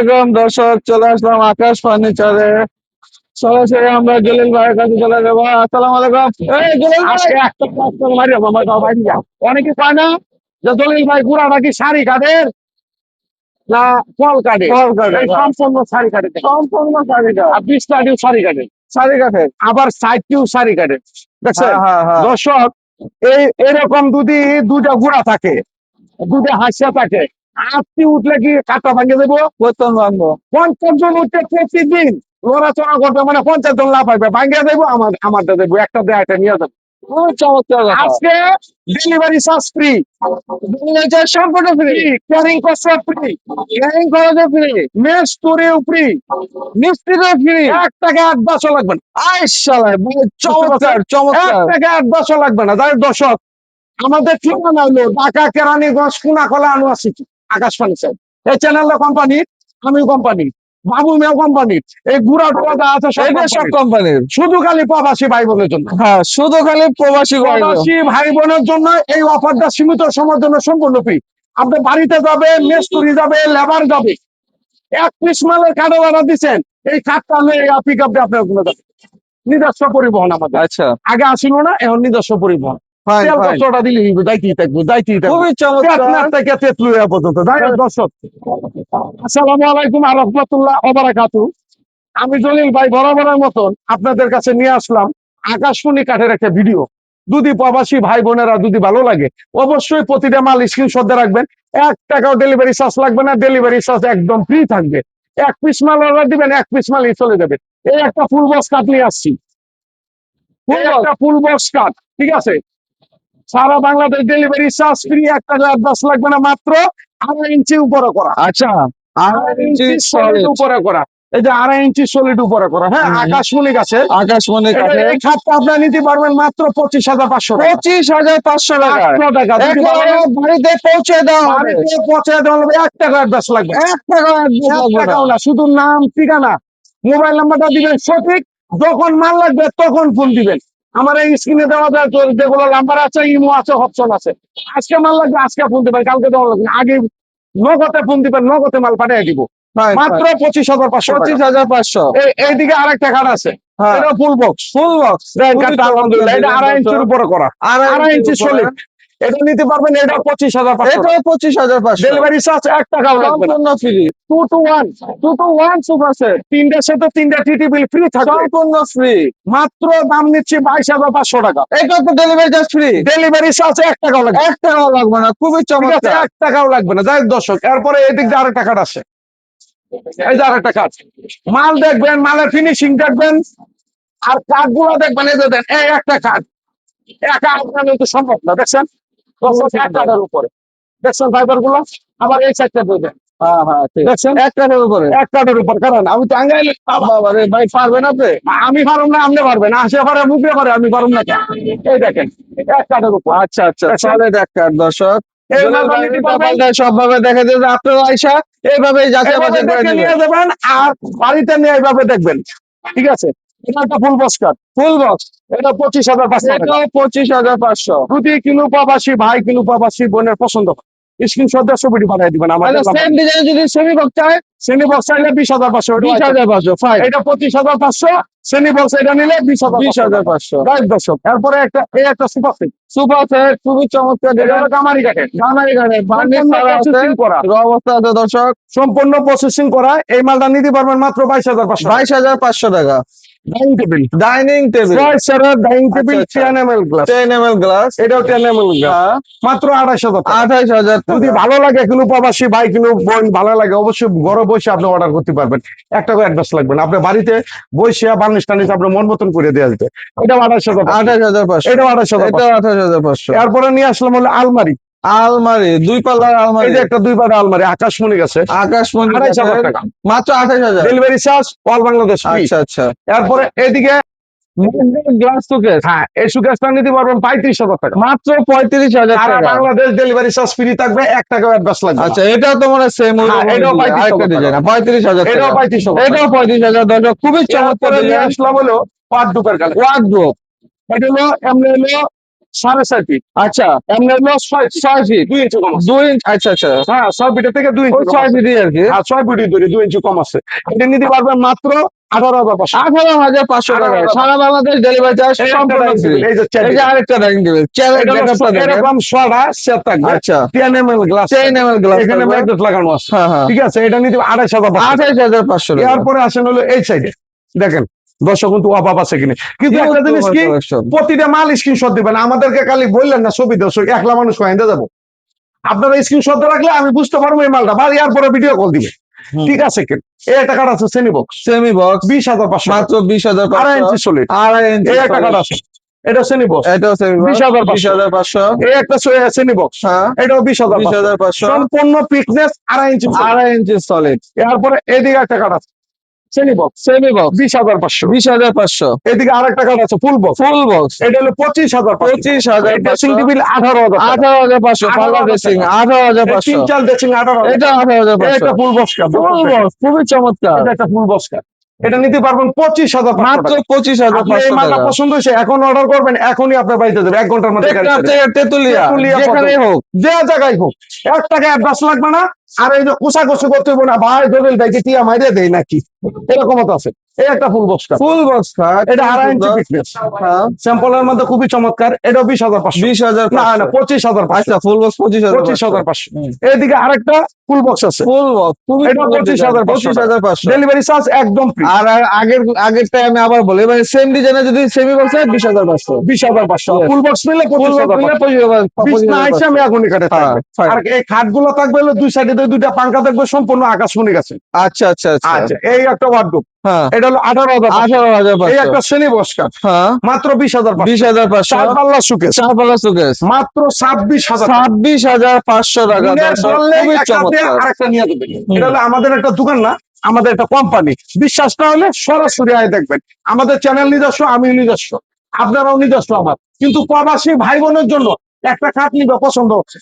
আলাইকুম দর্শক চলে আসলাম আকাশ ফার্নিচারে। সরাসরি আমরা জলিল ভাইয়ের কাছে চলে যাব। আসসালামু আলাইকুম। এই জলিল ভাই! আজকে একটা মারি আমার বাবা যা অনেকে কয় না যে দলিল ভাই গুড়া নাকি শাড়ি কাটের না ফল কাটে ফল কাটে। সম্পূর্ণ শাড়ি কাটে সম্পূর্ণ শাড়িটা আর বিশ টাটিও শাড়ি কাটে শাড়ি কাঠের আবার সাইডটিও শাড়ি কাটে দেখছেন? হ্যাঁ হ্যাঁ হ্যাঁ। দর্শক এই এরকম যদি দুটা গুড়া থাকে। দুটা হাসিয়া থাকে। আটটি উঠলে কি কাটা ভাঙে দেবো? প্রত্যন্ত বান্ধব পঞ্চাশ জন উঠতে প্রতিদিন লড়াচড়া করবে মানে পঞ্চাশ জন লাভ পাইবে ভাঙিয়ে দেবো আমার আমারটা দেবো একটা দেয় একটা নিয়ে যাব। আজকে ডেলিভারি চার্জ ফ্রি সম্পূর্ণ ফ্রি ক্যারিং কস্ট ফ্রি ক্যারিং খরচ ফ্রি মেস স্টোরেও ফ্রি মিস্ত্রিও ফ্রি এক টাকা এক দশও লাগবে না। চমৎকার এক টাকা দশও লাগবে না। যাই দর্শক আমাদের ঠিকানা হলো ঢাকা কেরানীগঞ্জ কুনাকলা আনুয়াসিটি আকাশ ফার্নিচার এই চ্যানেলটা কোম্পানি আমিও কোম্পানি বাবু মেও কোম্পানি এই গুড়া যা আছে সব। কোম্পানির শুধু খালি প্রবাসী ভাই বোনের জন্য। হ্যাঁ শুধু খালি প্রবাসী প্রবাসী ভাই বোনের জন্য এই অফারটা সীমিত সময়ের জন্য সম্পূর্ণ ফ্রি আপনি বাড়িতে যাবে মেস্তুরি যাবে লেবার যাবে। এক পিস মালের কার্ড অর্ডার দিচ্ছেন। এই নিয়ে পিক আপে আপনার ওখানে যাবে নিজস্ব পরিবহন আমাদের। আচ্ছা। আগে আসিল না এখন নিজস্ব পরিবহন। ফাইন তেল ফাইন কষ্টটা দিলে দায়িত্বই থাকব দায়িত্বই থাকব খুবই চমৎকার পেটনার পর্যন্ত দর্শক আসসালামু আলাইকুম আর রহমতুল্লাহ আমি জলিল ভাই বরাবরের মতন আপনাদের কাছে নিয়ে আসলাম আকাশমণি কাঠের একটা ভিডিও যদি প্রবাসী ভাই বোনেরা যদি ভালো লাগে অবশ্যই প্রতিটা মাল স্ক্রিনশট দিয়ে রাখবেন এক টাকাও ডেলিভারি চার্জ লাগবে না ডেলিভারি চার্জ একদম ফ্রি থাকবে এক পিস মাল অর্ডার দিবেন এক পিস মালই চলে যাবে এই একটা ফুল বক্স কাঠ নিয়ে আসছি একটা ফুল বক্স কাঠ ঠিক আছে সারা বাংলাদেশ ডেলিভারি চার্জ ফ্রি এক টাকা অ্যাডভান্স লাগবে না মাত্র আড়াই ইঞ্চি উপরে করা। আচ্ছা আড়াই ইঞ্চি সলিড উপরে করা। এই যে আড়াই ইঞ্চি সলিড উপরে করা হ্যাঁ। আকাশমণি গাছে। আকাশমণি কাঠে এই খাতটা আপনারা নিতে পারবেন মাত্র পঁচিশ হাজার পাঁচশো টাকা। পঁচিশ হাজার পাঁচশো টাকা। বাড়িতে পৌঁছে দেওয়া হবে। বাড়িতে পৌঁছে দেওয়া হবে, এক টাকা অ্যাডভান্স লাগবে। এক টাকা। টাকাও না শুধু নাম ঠিকানা। মোবাইল নাম্বারটা দিবেন সঠিক যখন মাল লাগবে তখন ফোন দিবেন। আমার এই স্ক্রিনে দেওয়া যায় যেগুলো নাম্বার আছে ইমো আছে অপশন আছে। আজকে মাল লাগবে আজকে ফোন দিবেন কালকে দেওয়া লাগবে। আগে নগদে ফোন দিবেন নগদে মাল পাঠিয়ে দিব। মাত্র পঁচিশ হাজার পাঁচশো পঁচিশ হাজার পাঁচশো। এইদিকে আরেকটা কার্ড আছে। হ্যাঁ। এটা ফুল বক্স ফুল বক্স আলহামদুলিল্লাহ এটা আড়াই ইঞ্চির উপরে করা। আড়াই ইঞ্চি সলিড। এটা নিতে পারবেন এটা পঁচিশ হাজার এটাও পঁচিশ হাজার পাঁচশো। ডেলিভারি চার্জ এক টাকাও লাগবে না। সম্পূর্ণ free two two one two two one super set তিনটার সাথে তিনটা টিটি বিল ফ্রি থাকবে। সম্পূর্ণ ফ্রি মাত্র দাম নিচ্ছি বাইশ হাজার পাঁচশো টাকা। এটা তো delivery charge free delivery charge এক টাকাও লাগবে। এক টাকাও লাগবে না খুবই চমৎকার। এক টাকাও লাগবে না। যাই দর্শক এরপরে এদিক দিয়ে আরেকটা কার্ড আছে এই যে আরেকটা কার্ড মাল দেখবেন মালের ফিনিশিং দেখবেন আর কার্ডগুলো দেখবেন এই যে দেন এই একটা কার্ড একা আপনার সম্ভব না দেখছেন? এক উপরে। দেখছেন ফাইবারগুলো আবার এই সাইডটা দেবেন হ্যাঁ হ্যাঁ ঠিক। দেখছেন? এক টাকার উপরে। এক কার্ডের উপর। কারণ আমি তো আঙ্গাইলে ভাই পারবেন আপনি? আমি পারুম না আপনি পারবেন আসে পারে মুখে পারে আমি পারুম না? এই দেখেন এক কার্ডের উপর। আচ্ছা আচ্ছা দর্শক। নিতে পারবেন। কপালটা সবভাবে দেখা যায় যে আপনারা আইসা এইভাবে যাচাই বাছাই করে নিয়ে যাবেন আর বাড়িতে নিয়ে এইভাবে দেখবেন। ঠিক আছে? এটা একটা full box card full box এটা পঁচিশ হাজার পাঁচশো হাজার পাঁচশো। কিলো পাবাসী ভাই কিলো পাবাসী বোনের পছন্দ স্ক্রিনশট দিয়ে ছবিটি পাঠিয়ে দিবেন আমাদের সেম ডিজাইন যদি সেমি বক্স চায়? শ্রেণি বক্স চাইলে বিশ হাজার পাঁচশো। বিশ হাজার পাঁচশো এটা পঁচিশ হাজার পাঁচশো শ্রেণি বক্স এটা নিলে বিশ হাজার বিশ হাজার পাঁচশো। দর্শক এরপরে একটা এই একটা সুপার সেট সুপার সেট খুবই চমৎকার করা। অবস্থা আছে দর্শক। সম্পূর্ণ প্রসেসিং করা এই মালটা নিতে পারবেন মাত্র বাইশ হাজার পাঁচশো। বাইশ হাজার পাঁচশো টাকা। ডাইনিং টেবিল ডাইনিং টেবিল ছয় dining table. Ten M L glass ten M L glass এটাও টেন এম এল গ্লাস মাত্র আড়াইশ হাজার টাকা। হাজার যদি ভালো লাগে কোনো প্রবাসী ভাই কোনো বোন ভালো লাগে অবশ্যই ঘরে বসে আপনি অর্ডার করতে পারবেন। এক টাকা অ্যাডভান্স লাগবে না। আপনার বাড়িতে বসে বার্নিশ টানিশ আপনার মন মতন করে দেওয়া যেতে এটা আড়াইশ হাজার টাকা। হাজার পাঁচশো। এটাও আড়াইশ হাজার এটা আঠাইশ হাজার পাঁচশো। এরপরে নিয়ে আসলাম হলো আলমারি। আলমারি দুই পাল্লার আলমারি। একটা দুই পাড়া আলমারি আকাশমণি গেছে। আকাশমণি হাজার টাকা। মাত্র আঠাইশ হাজার। ডেলিভারি চার্জ অল বাংলাদেশ আচ্ছা আচ্ছা। এরপরে এদিকে গ্লাস সুকেস হ্যাঁ। এই নিতে পারবেন পঁয়ত্রিশ হাজার টাকা। মাত্র পঁয়ত্রিশ হাজার টাকা। বাংলাদেশ ডেলিভারি চার্জ ফ্রি থাকবে এক টাকা অ্যাডভান্স লাগবে আচ্ছা এটাও তো মনে সেম হ্যাঁ, এটাও 35 টাকা। ডিজাইন পঁয়ত্রিশ হাজার এটাও পঁয়ত্রিশ হাজার এটাও পঁয়ত্রিশ হাজার দর্শক খুবই চমৎকার নিয়ে আসলাম হলো ওয়ার্ডরোবের কালেকশন। ওয়ার্ড্রোপ এটা হলো এমনি হলো সাড়ে ছয় ফিট আচ্ছা হলো ছয় ছয় ফিট দুই ইঞ্চি কম দুই ইঞ্চ আচ্ছা আচ্ছা। হ্যাঁ ছয় ফিটের থেকে দুই ইঞ্চি ছয় ফিটই আর কি। আর ছয় ফিটই ধরি দুই ইঞ্চি কম আছে। এটা নিতে পারবেন মাত্র আঠারো হাজার পাঁচশো। আঠারো হাজার পাঁচশো টাকা। সারা বাংলাদেশ ডেলিভারি চার্জ সম্পূর্ণ এই যে আরেকটা ডাইনিং টেবিল এরকম ছটা থাকবে। আচ্ছা। Ten M L glass glass এখানে ম্যাগনেট লাগানো আছে। হ্যাঁ হ্যাঁ। ঠিক আছে এটা নিতে আড়াইশ হাজার পাঁচশো। আঠাইশ হাজার পাঁচশো টাকা। এরপরে আসেন হলো এই সাইডে দেখেন দর্শক কিন্তু অভাব আছে কিনে? কিন্তু একটা জিনিস কি? প্রতিটা মাল স্ক্রিনশট দিবেন। আমাদেরকে খালি বললেন না ছবি দর্শক একলা মানুষ কয়েন্দে যাব। আপনারা স্ক্রিনশট রাখলে আমি বুঝতে পারব এই মালটা। বা এরপরে ভিডিও কল দিবে। ঠিক আছে কেন আছে শ্রেণি বক্স সেমি বক্স বিশ হাজার পাঁচশো। মাত্র বিশ হাজার আড়াই ইঞ্চি সলিড আড়াই ইঞ্চি একটা কাঠ আছে। এটা শ্রেণি বক্স এটাও সেমি বক্স 20,500 বিশ হাজার পাঁচশো। এই একটা শ্রেণি বক্স হ্যাঁ। এটাও বিশ হাজার বিশ। হাজার পাঁচশো। সম্পূর্ণ ফিটনেস আড়াই ইঞ্চি আড়াই ইঞ্চি সলিড এরপরে এদিকে একটা কাঠ আছে। শ্রেণি বক্স সেমি বক্স বিশ হাজার পাঁচশো। বিশ হাজার পাঁচশো। এদিকে আছে ফুল বক্স ফুল বক্স এটা হলো পঁচিশ হাজার পঁচিশ। হাজার এই ড্রেসিং টেবিল আঠারো হাজার। আঠারো হাজার পাঁচশো ড্রেসিং। আঠারো হাজার এই পাঁচশো। তিন চার ড্রেসিং আঠারো এটা আঠারো হাজার পাঁচশো। এটা full box cup full box খুবই চমৎকার। এটা একটা ফুল বক্স কাপ এটা নিতে পারবেন পঁচিশ হাজার মাত্র পঁচিশ হাজার এই মালটা পছন্দ হয়েছে এখন অর্ডার করবেন এখনই আপনার বাড়িতে দেবে এক ঘণ্টার মধ্যে চলে যাবে। তেতুলিয়া হোক। যে জায়গায় হোক এক টাকা অ্যাডভান্স লাগবে না। আর এই যে কোষাকষি করতে হবে না ভাই দলিল ভাইকে টিয়া মাইরে দেয় নাকি? এরকম আছে। এই একটা full box cup full box খাট এটা আড়াই ইঞ্চি ফিটনেস হ্যাঁ। স্যাম্পলের মধ্যে খুবই চমৎকার। এটা বিশ হাজার পাঁচশো। বিশ হাজার না না পঁচিশ। হাজার পাঁচশো। আচ্ছা ফুল বক্স পঁচিশ হাজার পঁচিশ হাজার পাঁচশো। এদিকে আরেকটা ফুল বক্স আছে। ফুল বক্স খুবই এটা 25,500 পঁচিশ হাজার পাঁচশো। ডেলিভারি চার্জ একদম ফ্রি আর আগের আগেরটা আমি আবার বলি মানে সেম ডিজাইনে যদি সেমি বক্স হয় বিশ হাজার পাঁচশো। বিশ হাজার পাঁচশো. ফুল বক্স নিলে ফুল পঁচিশ হাজার পাঁচশো। পঁচিশ হাজার না হাজার আমি আগুনি কাটে হ্যাঁ. আর এই খাটগুলো থাকবে হলো দুই সাইডে দুইটা পাঙ্খা থাকবে সম্পূর্ণ আকাশমণি গাছে। আচ্ছা আচ্ছা আচ্ছা। আচ্ছা এই একটা ওয়ার্ডরোব হ্যাঁ। এটা হলো আঠারো হাজার আঠারো হাজার এই একটা শ্রেণি বস্কার। হ্যাঁ। মাত্র বিশ হাজার বিশ হাজার পাঁচশো। চার পাল্লা সুকেস চার পাল্লা সুকেস মাত্র ছাব্বিশ হাজার ছাব্বিশ হাজার পাঁচশো টাকা আরেকটা নিয়ে এটা হলো আমাদের একটা দোকান না আমাদের একটা কোম্পানি বিশ্বাস না হলে সরাসরি আয় দেখবেন। আমাদের চ্যানেল নিজস্ব আমি নিজস্ব। আপনারাও নিজস্ব আমার। কিন্তু প্রবাসী ভাই বোনের জন্য একটা খাট নিবে পছন্দ হচ্ছে।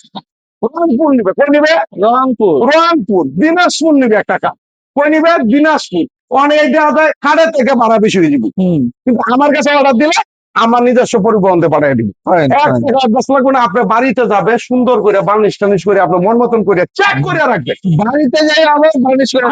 রংপুর নিবে। কই নিবে? রংপুর। রংপুর দিনাজপুর নিবে একটা খাট কই নিবে? দিনাজপুর। অনেক জায়গায় খাটের থেকে ভাড়া বেশি হয়ে যাবে। কিন্তু আমার কাছে অর্ডার দিলে আমার নিজস্ব পরিবহন দিয়ে পাঠিয়ে দিবে। আপনার বাড়িতে যাবে সুন্দর করে বার্নিশ টার্নিশ করে আপনার মন মতন করে চেক করে রাখবে। বাড়িতে যাই আবার বার্নিশ করে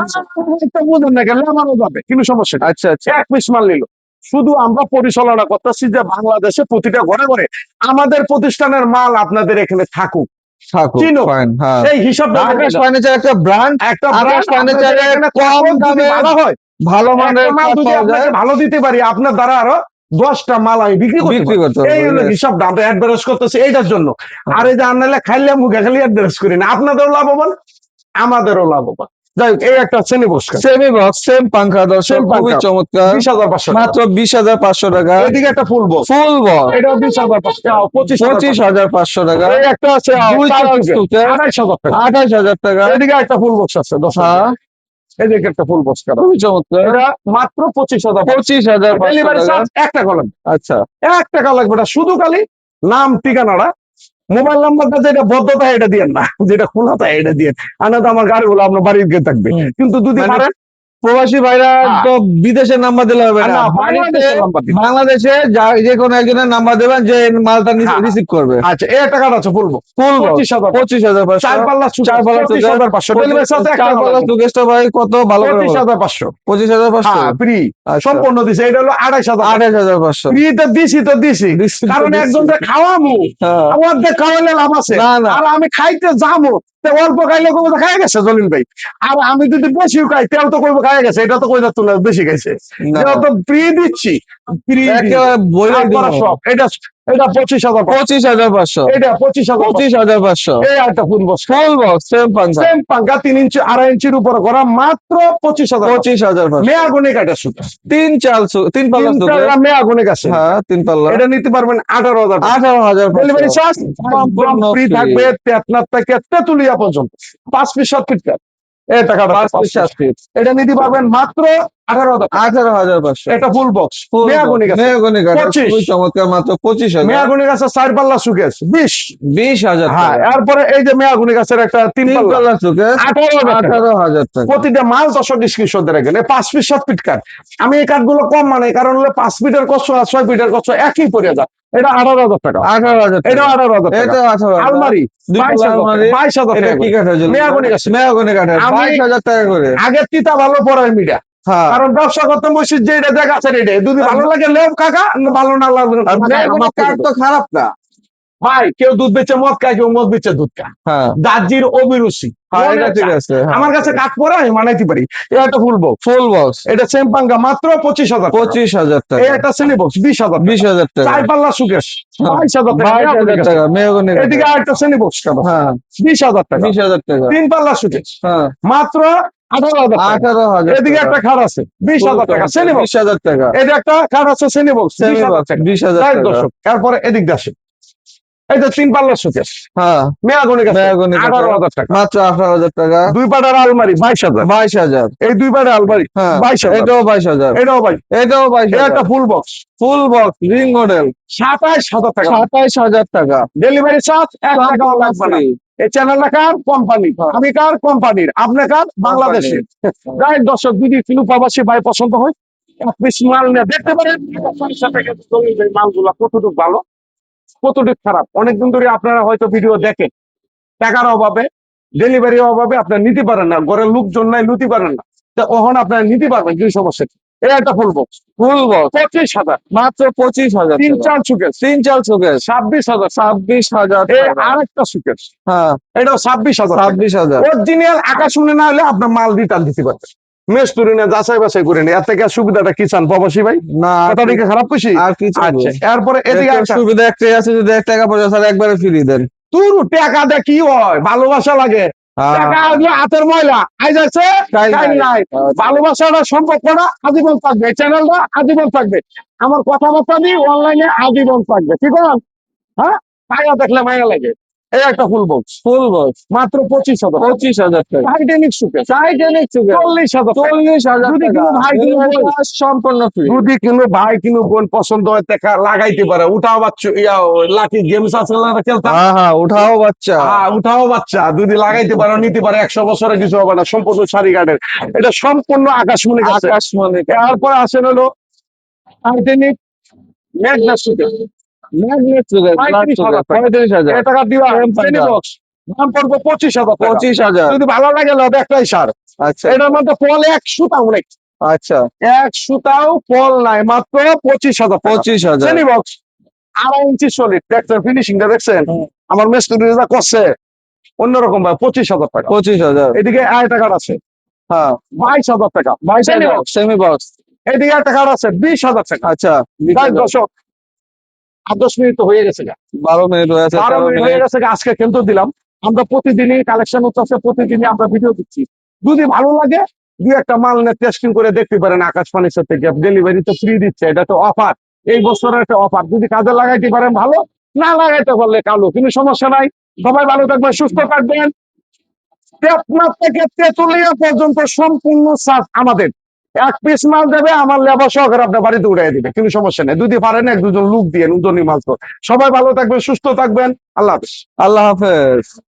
বুঝেন না কেন আমারও যাবে। কিন্তু সমস্যা আচ্ছা আচ্ছা। এক পিস মাল নিল। শুধু আমরা পরিচালনা করতেছি যে বাংলাদেশে প্রতিটা ঘরে ঘরে আমাদের প্রতিষ্ঠানের মাল আপনাদের এখানে থাকুক। থাকুক চিনো। ফাইন এই হিসাবটা আকাশ ফার্নিচার একটা ব্র্যান্ড একটা আকাশ brand আপনাদের furniture-এ এখানে কম দামে ভালো হয়। মানের দিতে পারি আপনার দ্বারা আরও দশটা মাল আমি বিক্রি করতে এই হলো হিসাব আমরা অ্যাডভারেজ করতেছি এইটার জন্য। আর এই যে আনলে খাইলে মুখে খালি অ্যাডভারেজ করি না আপনাদেরও লাভবান আমাদেরও লাভবান। যাই হোক, এই একটা শ্রেণি পুরস্কার। সেমি বক্স সেম পাঙ্খা দর্শক খুবই চমৎকার। বিশ হাজার পাঁচশো মাত্র বিশ হাজার পাঁচশো টাকা। এদিকে একটা ফুল বক্স ফুল বক্স বিশ হাজার পাঁচশো হাজার পাঁচশো টাকা। একটা আছে। আড়াইশ হাজার টাকা। আঠাশ হাজার টাকা। এদিকে একটা ফুল বক্স আছে দশ হ্যাঁ। এদিকে একটা ফুল বক্স করা। খুবই চমৎকার। এটা মাত্র পঁচিশ হাজার পঁচিশ হাজার এক টাকা। লাগবে আচ্ছা। এক টাকা লাগবে না শুধু খালি নাম ঠিকানাটা মোবাইল নাম্বারটা যেটা বদ্ধতা এটা দিয়ে না। যেটা খোলা খোলাতা এটা দিয়ে আনাতে আমার গাড়িগুলো আপনার বাড়ির গিয়ে থাকবে। কিন্তু যদি মানে পারেন প্রবাসী ভাইরা হ্যাঁ। তো বিদেশের নাম্বার দিলে হবে না। বাংলাদেশে যা- কোনো একজনের নাম্বার দেবেন যে মালটা হ্যাঁ। রিসিভ করবে। আচ্ছা এই টাকাটা আছে বলব পঁচিশ হাজার পঁচিশ। হাজার চার পাল্লা চার পাল্লা পঁচিশ হাজার পাঁচশো। চার পাল্লা। সুকেশটা ভাই কত ভালো পঁচিশ হাজার পাঁচশো। পঁচিশ হাজার পাঁচশো? হ্যাঁ ফ্রি আচ্ছা। সম্পূর্ণ দিছে। এটা হলো আড়াইশ হাজার। হাজার পাঁচশো। ফ্রি তো দিছি তো দিছি। কারণ। একজনকে খাওয়ামু হ্যাঁ। আমার খাওয়ালে লাভ আছে। আর আমি খাইতে যাব। অল্প খাইলে কবে তো খাই গেছে জলিল ভাই। আর আমি যদি বেশি খাই তেল তো কইবো খাই গেছে এটা তো কই কইনা না বেশি খাইছে। তো ফ্রি দিচ্ছি। এটা পঁচিশ হাজার পাঁচশো। পঁচিশ হাজার পাঁচশো। এটা পঁচিশ হাজার পঁচিশ। হাজার পাঁচশো। পাঁচশো। এই একটা full box full box same পাঙ্খা same পাঙ্কা তিন ইঞ্চি আড়াই ইঞ্চির উপর করা মাত্র পঁচিশ হাজার পঁচিশ। হাজার মেয়া কাটা সুতা তিন চাল তিন পাল্লা মেয়া আছে হ্যাঁ তিন পাল্লা। এটা নিতে পারবেন আঠারো হাজার আঠারো হাজার ডেলিভারি চার্জ ফ্রি থাকবে থেকে তেতুলিয়া পর্যন্ত। পাঁচ পিস সাত। পিস এটা নিতে পারবেন মাত্র আঠারো হাজার টাকা। আঠারো হাজার পাঁচশো। এটা ফুল বক্স মেয়াগুনি গাছ। কাঠ, পঁচিশ। খুবই চমৎকার মাত্র পঁচিশ হাজার। মেয়াগুনি গাছের চার পাল্লা সুকেস বিশ। বিশ হাজার হ্যাঁ এই যে মেয়াগুনি গাছের একটা তিন তিন পাল্লা। তলা আঠারো আঠারো হাজার টাকা। প্রতিটা মাল দিয়ে রাখেন পাঁচ ফিট সাত ফিট কাঠ। আমি এই কাঠগুলো কম মানে কারণ হলো পাঁচ ফিটের কষ্ট আর ছয় ফিটের কষ্ট একই পড়ে যায়। এটা আঠারো হাজার টাকা। আঠারো হাজার এটা আঠারো হাজার টাকা। এটা আঠারো আলমারি বাইশ হাজার আলমারি। টাকা, বাইশ হাজার এটা টাকা কি করে। কাঠের জন্য? মেহগনি গাছের। মেহগনি কাঠের। আমি- বাইশ হাজার টাকা করে। আগের তিতা ভালো পড়ার মিডিয়া। কারণ ব্যবসা করতে বসে যে এটা দেখা আছে রেটে যদি ভালো লাগে লেও কাকা ভালো না করে দাও। তো খারাপ না। ভাই কেউ দুধ বেচে মদ খায় কেউ মদ বেচে দুধ খায়। হ্যাঁ। দার্জির অভিরুচি। হ্যাঁ এটা আমার কাছে কাঠ পরে আমি মানাইতে পারি। এটা ফুল বক্স ফুল বক্স এটা সেমপাঙ্গা মাত্র পঁচিশ হাজার পঁচিশ হাজার টাকা। একটা শ্রেণি বক্স বিশ হাজার বিশ হাজার টাকা। চার পাল্লা সুকেশ। হ্যাঁ। বাইশ হাজার টাকা মেহগনি এদিকে আরেকটা শ্রেণি বক্স কেন হ্যাঁ। বিশ হাজার টাকা। বিশ হাজার টাকা। তিন পাল্লা সুকেশ। হ্যাঁ। মাত্র এদিকে একটা খাট আছে বিশ হাজার টাকা শ্রেণি বিশ হাজার টাকা। একটা খাট আছে শ্রেণি বক্স বিশ হাজার দর্শক তারপরে এদিক আসে। এই যে তিন সুকেশ হ্যাঁ। আঠারো হাজার টাকা। মাত্র আঠারো হাজার টাকা। দুই পাটার আলমারি বাইশ হাজার। বাইশ হাজার। এই দুই পাটার আলমারি হ্যাঁ বাইশ এটাও বাইশ হাজার। এটাও ভাই এটাও বাইশ এটা একটা full box full box ring model সাতাইশ হাজার টাকা। সাতাইশ হাজার টাকা। ডেলিভারি চার্জ এক টাকাও লাগবে না। এই চ্যানেলটা কার? কোম্পানি আমি কার? কোম্পানির আপনি কার? বাংলাদেশের। দর্শক যদি প্রবাসী ভাই পছন্দ হয় এক পিস মাল নিয়ে। দেখতে পারেন মালগুলা কতটুকু ভালো কতটুকু খারাপ। অনেকদিন ধরে আপনারা হয়তো ভিডিও দেখেন। টাকার অভাবে ডেলিভারির অভাবে আপনারা নিতে পারেন না। ঘরের লোকজন নাই নিতে পারেন না। তা ওখান আপনারা নিতে পারবেন দুই সমস্যা একটা ফুল বক্স ফুল বক্স পঁচিশ হাজার। মাত্র পঁচিশ হাজার তিন চার সুকেশ তিন চার চোখের ছাব্বিশ হাজার। ছাব্বিশ হাজার টাকা। আরেকটা সুকেশ হ্যাঁ। এটাও ছাব্বিশ হাজার ছাব্বিশ হাজার। অরিজিনাল আকাশ শুনে না হলে আপনার মাল রিটার্ন দিতে পারবেন যাচাই বাছাই করে নি এর থেকে সুবিধাটা কি চান প্রবাসী ভাই? না আর কথা দিকে খারাপ খুশি? আর কি আচ্ছা এরপরে এদিকে এদিকে সুবিধা একটাই আছে যদি এক টাকা পয়সা ছাড়া একবারে ফ্রি দেন। তুর টাকা দিয়ে কি হয় ভালোবাসা লাগে। হাতের ময়লা। আই যাচ্ছে তাই তাই। নাই। নাই। ভালোবাসাটা সম্পর্কটা আজীবন থাকবে। এই চ্যানেলটা আজীবন থাকবে। আমার কথাবার্তা দিয়ে অনলাইনে আজীবন থাকবে। ঠিক আছে? হ্যাঁ? দেখলে মায়া লাগে। এই একটা ফুল বক্স ফুল বক্স মাত্র পঁচিশ হাজার। পঁচিশ হাজার টাকা। টাইটানিক সুপে টাইটানিক চোখের চল্লিশ হাজার চল্লিশ হাজার যদি কোনো ভাই কোনো বোন- সম্পূর্ণ ফ্রি যদি কোনো ভাই কোনো বোন পছন্দ হয় দেখা লাগাইতে পারে। উঠাও বাচ্চা ইয়া লাঠি গেমস আছে না খেলতাম হ্যাঁ হ্যাঁ উঠাও বাচ্চা। হ্যাঁ, উঠাও বাচ্চা। যদি লাগাইতে পারো নিতে পারে একশো বছরে কিছু হবে না। সম্পূর্ণ সারি গার্ডের এটা সম্পূর্ণ আকাশমণি গাছে আকাশ মানে তারপর আসেন হলো টাইটানিক ম্যাগনেট সুটে পঁচিশ হাজার। পঁচিশ হাজার। যদি ভালো লাগে লবে একটাই সার। আচ্ছা। এটার মধ্যে ফল এক সুতা অনেক আচ্ছা। এক সুতাও ফল নাই মাত্র পঁচিশ হাজার পঁচিশ হাজার। শ্রেণি বক্স আড়াই ইঞ্চি সলিড দেখছেন ফিনিশিংটা দেখছেন? আমার মিস্ত্রি করছে অন্যরকম ভাই পঁচিশ হাজার টাকা। পঁচিশ হাজার। এদিকে আয় টাকার আছে। হ্যাঁ। বাইশ হাজার টাকা। বাইশ। সেমি বক্স এদিকে আয় টাকার আছে বিশ হাজার টাকা। আচ্ছা। যাই দর্শক আট দশ মিনিট হয়ে গেছে গা। বারো মিনিট বারো মিনিট হয়ে গেছে আজকে কিন্তু দিলাম। আমরা প্রতিদিনই কালেকশন হচ্ছে প্রতিদিনই আমরা ভিডিও দিচ্ছি। যদি ভালো লাগে দুই একটা মাল নিয়ে টেস্টিং করে দেখতে পারেন আকাশ ফার্নিচার থেকে ডেলিভারি তো ফ্রি দিচ্ছে এটা তো অফার এই বছরের একটা অফার যদি কাজে লাগাইতে পারেন ভালো না লাগাইতে পারলে কালো কিন্তু সমস্যা নাই। সবাই ভালো থাকবেন সুস্থ থাকবেন। আপনার থেকে তেতুলিয়া পর্যন্ত সম্পূর্ণ চার্জ আমাদের। এক পিস মাল দেবে, আমার লেবার সহকারে আপনার বাড়িতে উড়াই দিবে। কোনো সমস্যা নেই। যদি পারেন এক দুজন লোক দিয়ে মাল তো সবাই ভালো থাকবেন, সুস্থ থাকবেন। আল্লাহ হাফেজ। আল্লাহ হাফেজ।